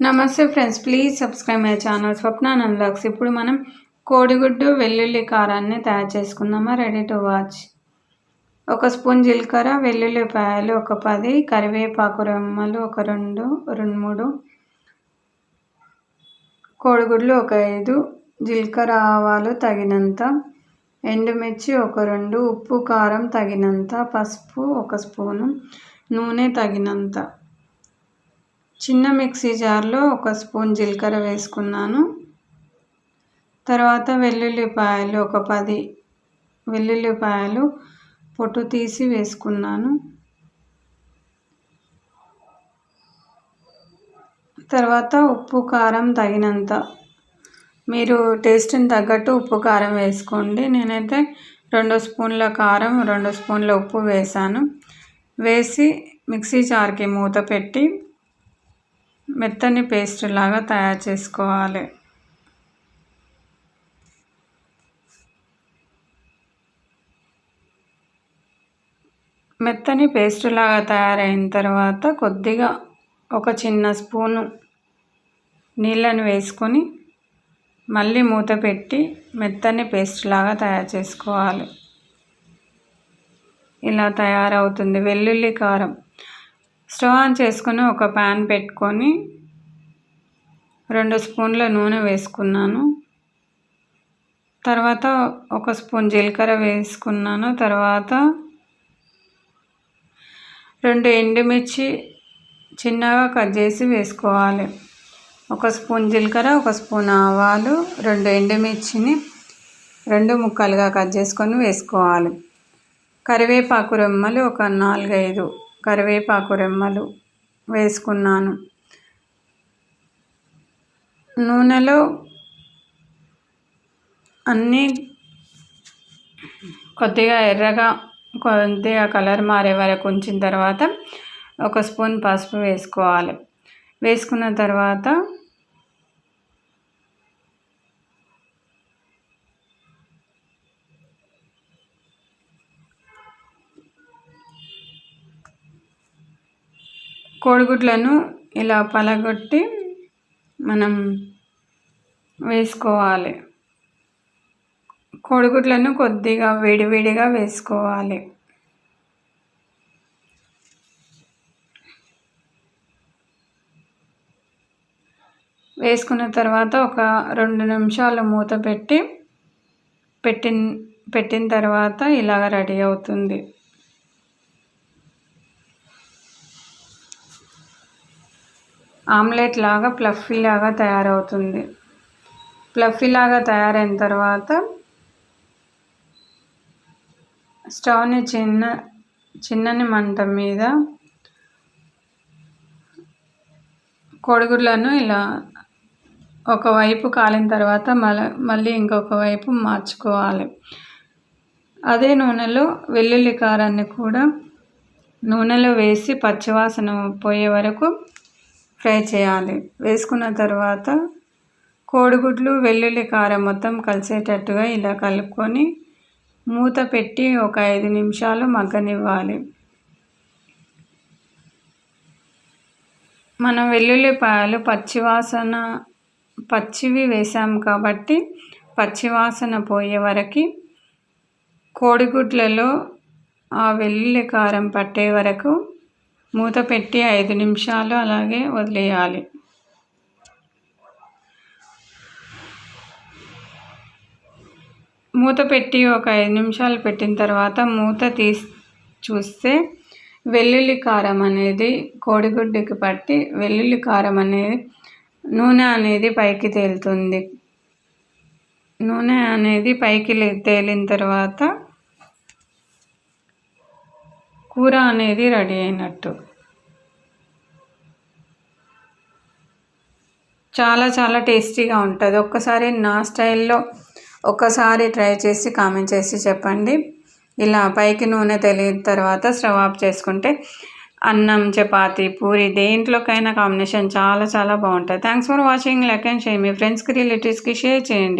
నమస్తే friends please subscribe my channel Swapnanand unlocks. ఇప్పుడు మనం కోడిగుడ్డు వెల్లుల్లి కారాన్ని తయారు చేసుకుందామా? రెడీ టు వాచ్ ఒక స్పూన్ జీలకర్ర వెల్లుల్లిపాయలు ఒక పది కరివేపాకు రెమ్మలు ఒక రెండు రెండు మూడు కోడిగుడ్లు ఒక ఐదు జీలకర్ర ఆవాలు తగినంత ఎండుమిర్చి ఒక రెండు ఉప్పు కారం తగినంత పసుపు ఒక స్పూను నూనె తగినంత. చిన్న మిక్సీ జార్లో ఒక స్పూన్ జీలకర్ర వేసుకున్నాను. తర్వాత వెల్లుల్లిపాయలు ఒక పది వెల్లుల్లిపాయలు పొట్టు తీసి వేసుకున్నాను. తర్వాత ఉప్పు కారం తగినంత. మీరు టేస్ట్ని తగ్గట్టు ఉప్పు కారం వేసుకోండి. నేనైతే రెండు స్పూన్ల కారం రెండు స్పూన్ల ఉప్పు వేసాను వేసి మిక్సీ జార్కి మూత పెట్టి మెత్తని పేస్ట్ లాగా తయారు చేసుకోవాలి. మెత్తని పేస్ట్ లాగా తయారైన తర్వాత కొద్దిగా ఒక చిన్న స్పూను నీళ్ళని వేసుకొని మళ్ళీ మూత పెట్టి మెత్తని పేస్ట్ లాగా తయారు చేసుకోవాలి. ఇలా తయారవుతుంది. వెల్లుల్లి కారం. స్టవ్ ఆన్ చేసుకొని ఒక ప్యాన్ పెట్టుకొని రెండు స్పూన్ల నూనె వేసుకున్నాను. తర్వాత ఒక స్పూన్ జీలకర్ర వేసుకున్నాను. తర్వాత రెండు ఎండుమిర్చి చిన్నగా కట్ చేసి వేసుకోవాలి. ఒక స్పూన్ జీలకర్ర ఒక స్పూన్ ఆవాలు రెండు ఎండుమిర్చిని రెండు ముక్కలుగా కట్ చేసుకొని వేసుకోవాలి. కరివేపాకు రెమ్మలు ఒక నాలుగైదు కరివేపాకు రెమ్మలు వేసుకున్నాను. నూనెలో అన్నీ కొద్దిగా ఎర్రగా కొద్దిగా కలర్ మారే వరకు ఉంచిన తర్వాత ఒక స్పూన్ పసుపు వేసుకోవాలి. వేసుకున్న తర్వాత కోడిగుడ్లను ఇలా పలగొట్టి మనం వేసుకోవాలి. కోడిగుడ్లను కొద్దిగా వేడివేడిగా వేసుకోవాలి. వేసుకున్న తర్వాత ఒక రెండు నిమిషాలు మూత పెట్టి పెట్టిన పెట్టిన తర్వాత ఇలాగ రెడీ అవుతుంది. ఆమ్లెట్ లాగా ప్లఫీ లాగా తయారవుతుంది. ప్లఫీ లాగా తయారైన తర్వాత స్టవ్ని చిన్న చిన్నని మంట మీద కోడిగుడ్లను ఇలా ఒకవైపు కాలిన తర్వాత మళ్ళీ మళ్ళీ ఇంకొక వైపు మార్చుకోవాలి. అదే నూనెలో వెల్లుల్లి కారాన్ని కూడా నూనెలో వేసి పచ్చివాసన పోయే వరకు ఫ్రై చేయాలి. వేసుకున్న తర్వాత కోడిగుడ్లు వెల్లుల్లి కారం మొత్తం కలిసేటట్టుగా ఇలా కలుపుకొని మూత పెట్టి ఒక ఐదు నిమిషాలు మగ్గనివ్వాలి. మనం వెల్లుల్లిపాయలు పచ్చివాసన పచ్చివి వేసాం కాబట్టి పచ్చివాసన పోయే వరకు కోడిగుడ్లలో ఆ వెల్లుల్లి కారం పట్టే వరకు మూత పెట్టి ఐదు నిమిషాలు అలాగే వదిలేయాలి. మూత పెట్టి ఒక ఐదు నిమిషాలు పెట్టిన తర్వాత మూత తీసి చూస్తే వెల్లుల్లి కారం అనేది కోడిగుడ్డుకి పట్టి వెల్లుల్లి కారం అనేది నూనె అనేది పైకి తేలుతుంది. నూనె అనేది పైకి తేలిన తర్వాత కూర అనేది రెడీ అయినట్టు. చాలా చాలా టేస్టీగా ఉంటుంది. ఒక్కసారి నా స్టైల్లో ఒక్కసారి ట్రై చేసి కామెంట్ చేసి చెప్పండి. ఇలా పైకి నూనె తెలియని తర్వాత స్టవ్ ఆఫ్ చేసుకుంటే అన్నం చపాతి పూరి దేంట్లోకైనా కాంబినేషన్ చాలా చాలా బాగుంటుంది. Thanks for watching like and share మీ ఫ్రెండ్స్కి రిలేటివ్స్కి షేర్ చేయండి.